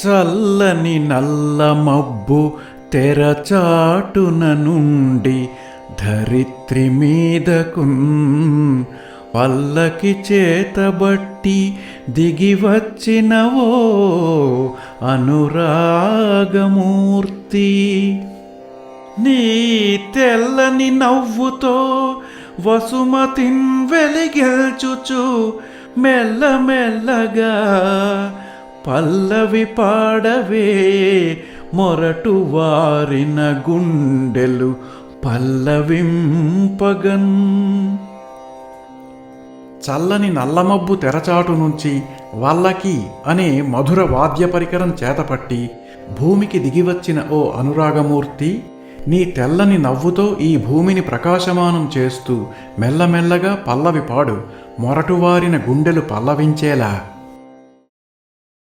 చల్లని నల్ల మబ్బు తెరచాటున నుండి ధరిత్రి మీదకు పల్లకి చేతబట్టి దిగివచ్చినవో అనురాగమూర్తి. నీ తెల్లని నవ్వుతో వసుమతిన్ వెలిగెల్చుచు మెల్లమెల్లగా పల్లవి పాడవే మొరటు వారిన గుండెలు పల్లవింపగన్. చల్లని నల్లమబ్బు తెరచాటు నుంచి వల్లకి అనే మధుర వాద్య పరికరం చేతపట్టి భూమికి దిగివచ్చిన ఓ అనురాగమూర్తి నీ తెల్లని నవ్వుతో ఈ భూమిని ప్రకాశమానం చేస్తూ మెల్లమెల్లగా పల్లవి పాడు మొరటువారిన గుండెలు పల్లవించేలా